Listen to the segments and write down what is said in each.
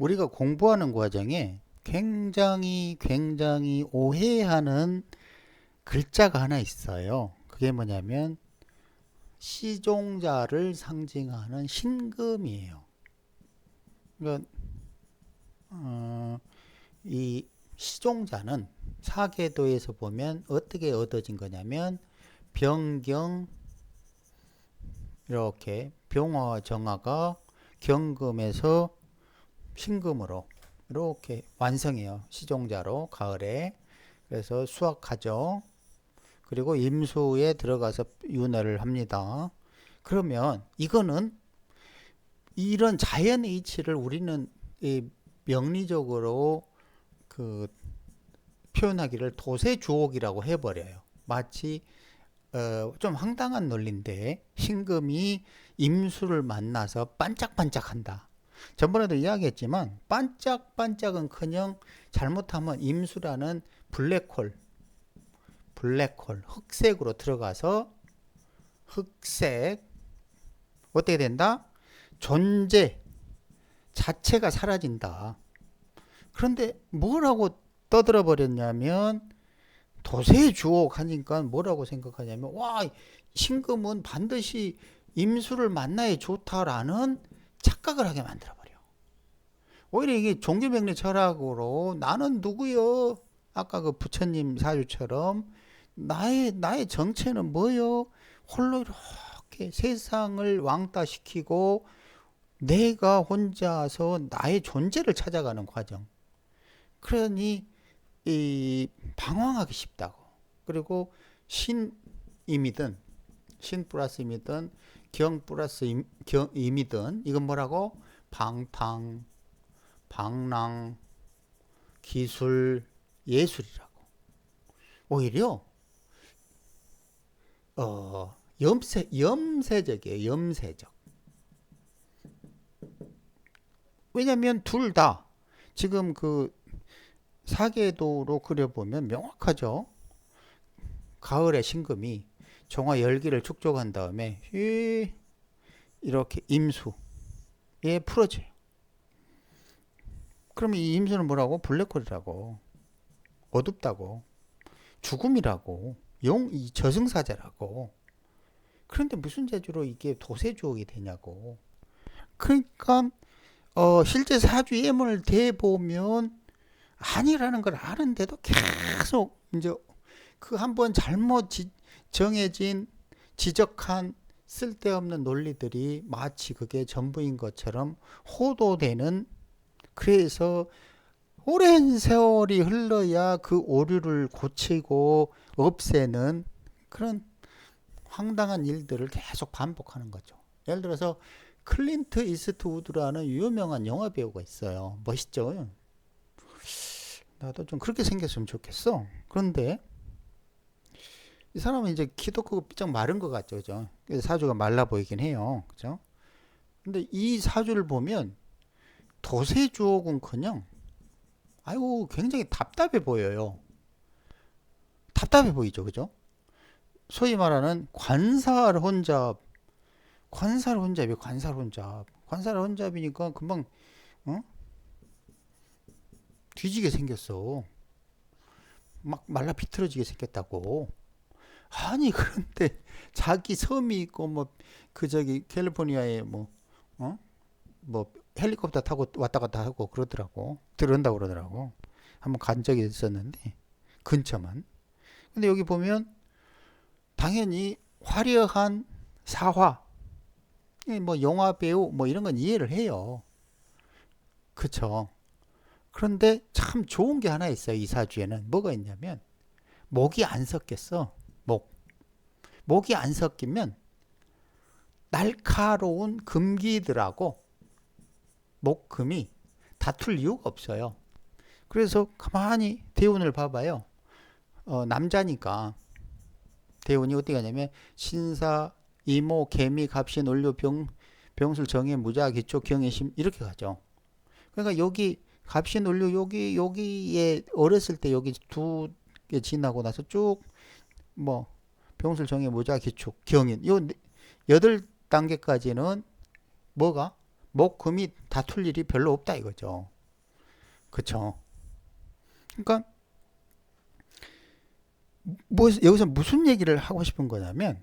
우리가 공부하는 과정에 굉장히 굉장히 오해하는 글자가 하나 있어요. 그게 뭐냐면 시종자를 상징하는 신금이에요. 그러니까 어, 이 시종자는 사계도에서 보면 어떻게 얻어진 거냐면 병경 이렇게 병화 정화가 경금에서 신금으로 이렇게 완성해요. 시종자로 가을에 그래서 수확하죠. 그리고 임수에 들어가서 윤회를 합니다. 그러면 이거는 이런 자연의 이치를 우리는 이 명리적으로 그 표현하기를 도세 주옥이라고 해버려요. 마치 어, 좀 황당한 논리인데 신금이 임수를 만나서 반짝반짝한다. 전번에도 이야기했지만 반짝반짝은커녕 잘못하면 임수라는 블랙홀, 블랙홀, 흑색으로 들어가서 흑색 어떻게 된다? 존재 자체가 사라진다. 그런데 뭐라고 떠들어 버렸냐면 도세 주옥 하니까 뭐라고 생각하냐면 와 신금은 반드시 임수를 만나야 좋다라는 착각을 하게 만들어 버려. 오히려 이게 종교명리 철학으로 나는 누구요? 아까 그 부처님 사주처럼 나의 나의 정체는 뭐요? 홀로 이렇게 세상을 왕따시키고 내가 혼자서 나의 존재를 찾아가는 과정. 그러니 이 방황하기 쉽다고. 그리고 신임이든 신 플러스 임이든 경 플러스 임, 경, 임이든 이건 뭐라고? 방탕, 방랑, 기술, 예술이라고. 오히려 어, 염세 염세적이에요. 염세적. 왜냐면 둘 다 지금 그 사계도로 그려보면 명확하죠. 가을의 신금이 정화 열기를 축적한 다음에 이렇게 임수에 풀어져요. 그러면 이 임수는 뭐라고? 블랙홀이라고. 어둡다고. 죽음이라고. 용, 저승사자라고. 그런데 무슨 재주로 이게 도세주옥이 되냐고. 그러니까 어, 실제 사주 예문을 대보면 아니라는 걸 아는데도 계속 이제 그 한 번 잘못 지, 정해진 지적한 쓸데없는 논리들이 마치 그게 전부인 것처럼 호도되는 그래서 오랜 세월이 흘러야 그 오류를 고치고 없애는 그런 황당한 일들을 계속 반복하는 거죠. 예를 들어서 클린트 이스트우드라는 유명한 영화 배우가 있어요. 멋있죠? 나도 좀 그렇게 생겼으면 좋겠어. 그런데 이 사람은 이제 키도 크고 삐쩍 마른 것 같죠, 그죠? 사주가 말라 보이긴 해요, 그죠? 근데 이 사주를 보면 도세주옥은커녕 아이고 굉장히 답답해 보여요. 답답해 보이죠, 그죠? 소위 말하는 관살 혼잡, 관살 혼잡이 관살 혼잡, 관살 혼잡이니까 금방 어? 뒤지게 생겼어. 막 말라 비틀어지게 생겼다고. 아니 그런데 자기 섬이 있고 뭐 그 저기 캘리포니아에 뭐 어? 뭐 헬리콥터 타고 왔다 갔다 하고 그러더라고. 들은다 그러더라고. 한번 간 적이 있었는데 근처만. 근데 여기 보면 당연히 화려한 사화 뭐 영화 배우 뭐 이런 건 이해를 해요. 그쵸? 그런데 참 좋은 게 하나 있어요. 이 사주에는 뭐가 있냐면 목이 안 섞였어. 목. 목이 안 섞이면 날카로운 금기들하고 목금이 다툴 이유가 없어요. 그래서 가만히 대운을 봐봐요. 어, 남자니까 대운이 어떻게 가냐면 신사, 이모, 개미, 갑신, 올료, 병, 병술, 정해, 무자, 기초, 경해심 이렇게 가죠. 그러니까 여기 갑신, 올료 여기 여기에 어렸을 때 여기 두 개 지나고 나서 쭉뭐 병술, 정해, 무자, 기초, 경인 요 네, 여덟 단계까지는 뭐가 목, 금이 다툴 일이 별로 없다 이거죠. 그쵸? 그러니까 뭐 여기서 무슨 얘기를 하고 싶은 거냐면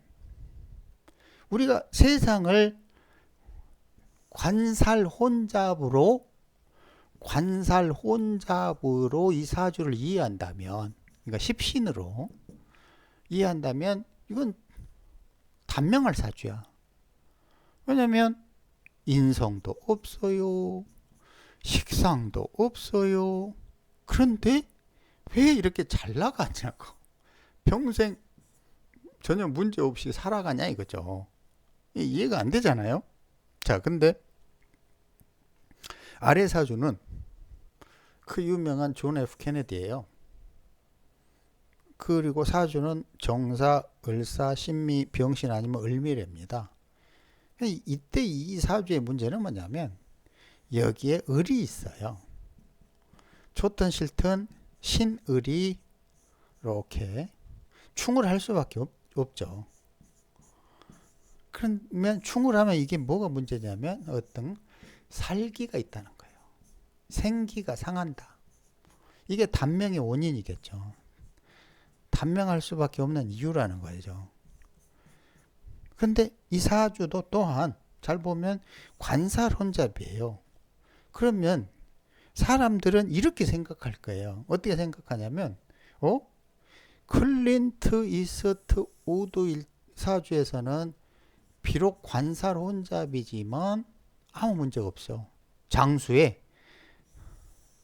우리가 세상을 관살 혼잡으로 관살 혼잡으로 이 사주를 이해한다면 그러니까 십신으로 이해한다면 이건 단명할 사주야. 왜냐면 인성도 없어요. 식상도 없어요. 그런데 왜 이렇게 잘 나가냐고. 평생 전혀 문제 없이 살아가냐 이거죠. 이해가 안 되잖아요. 자, 근데 아래 사주는 그 유명한 존 F 케네디예요. 그리고 사주는 정사, 을사, 신미, 병신 아니면 을미래입니다. 이때 이 사주의 문제는 뭐냐면 여기에 을이 있어요. 좋든 싫든 신을이 이렇게 충을 할 수밖에 없, 없죠. 그러면 충을 하면 이게 뭐가 문제냐면 어떤 살기가 있다는 거예요. 생기가 상한다. 이게 단명의 원인이겠죠. 단명할 수밖에 없는 이유라는 거죠. 근데 이 사주도 또한 잘 보면 관살 혼잡이에요. 그러면 사람들은 이렇게 생각할 거예요. 어떻게 생각하냐면, 어? 클린트 이스트 우드 사주에서는 비록 관살 혼잡이지만 아무 문제가 없어. 장수에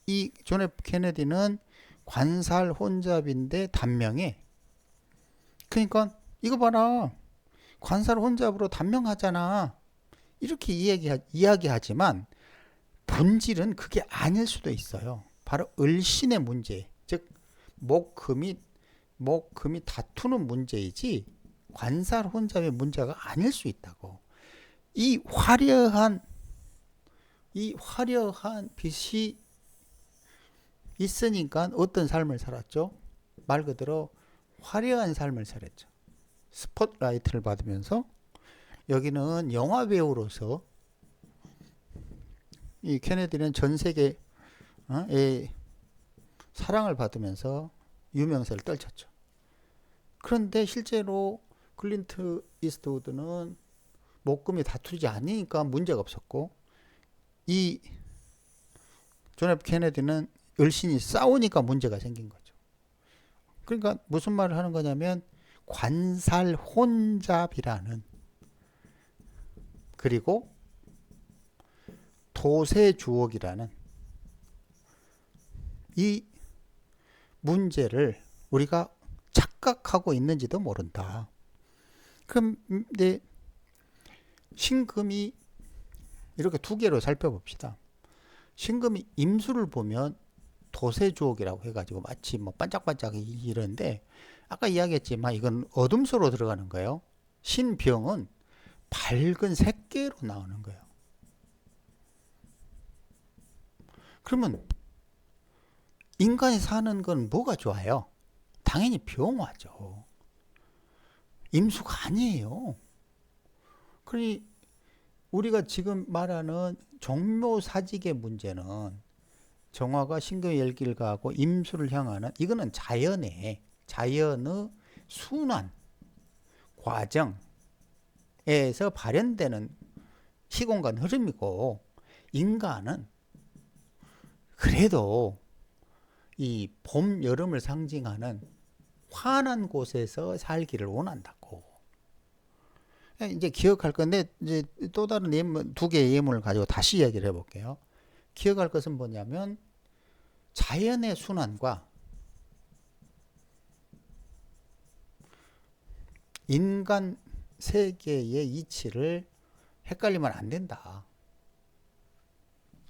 이 존 F 케네디는 관살 혼잡인데 단명해. 그러니까 이거 봐라. 관살 혼잡으로 단명하잖아. 이렇게 이야기, 이야기하지만 본질은 그게 아닐 수도 있어요. 바로 을신의 문제. 즉 목 금이 목 금이 다투는 문제이지 관살 혼잡의 문제가 아닐 수 있다고. 이 화려한 이 화려한 빛이 있으니까 어떤 삶을 살았죠? 말 그대로 화려한 삶을 살았죠. 스포트라이트를 받으면서 여기는 영화 배우로서 이 케네디는 전 세계의 어? 사랑을 받으면서 유명세를 떨쳤죠. 그런데 실제로 클린트 이스트우드는 목금이 다투지 않으니까 문제가 없었고 이존 F 케네디는 열심히 싸우니까 문제가 생긴 거죠. 그러니까 무슨 말을 하는 거냐면 관살 혼잡이라는 그리고 도세 주옥이라는 이 문제를 우리가 착각하고 있는지도 모른다. 그럼 네 신금이 이렇게 두 개로 살펴봅시다. 신금이 임수를 보면 도세주옥이라고 해가지고 마치 뭐 반짝반짝 이런데 아까 이야기했지만 이건 어둠소로 들어가는 거예요. 신병은 밝은 색계로 나오는 거예요. 그러면 인간이 사는 건 뭐가 좋아요? 당연히 병화죠. 임수가 아니에요. 그러니 우리가 지금 말하는 종묘사직의 문제는 정화가 신금의 열기를 가하고 임수를 향하는 이거는 자연의 자연의 순환 과정에서 발현되는 시공간 흐름이고 인간은 그래도 이 봄, 여름을 상징하는 환한 곳에서 살기를 원한다고. 이제 기억할 건데 이제 또 다른 예문 두 개의 예문을 가지고 다시 이야기를 해볼게요. 기억할 것은 뭐냐면 자연의 순환과 인간 세계의 이치를 헷갈리면 안 된다.